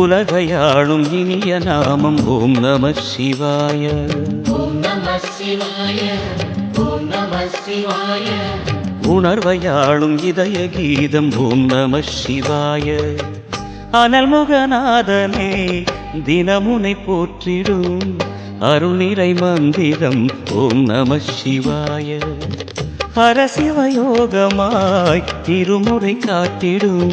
உலகையாளும் இனிய நாமம். ஓம் நம சிவாய. உணர்வையாளும் இதய கீதம். ஓம் நம சிவாய. அனல்முகநாதனே தினமுனை போற்றிடும் அருளிரை மந்திரம். ஓம் நம சிவாய. பரசிவயோகமாய் திருமுறை காட்டிடும்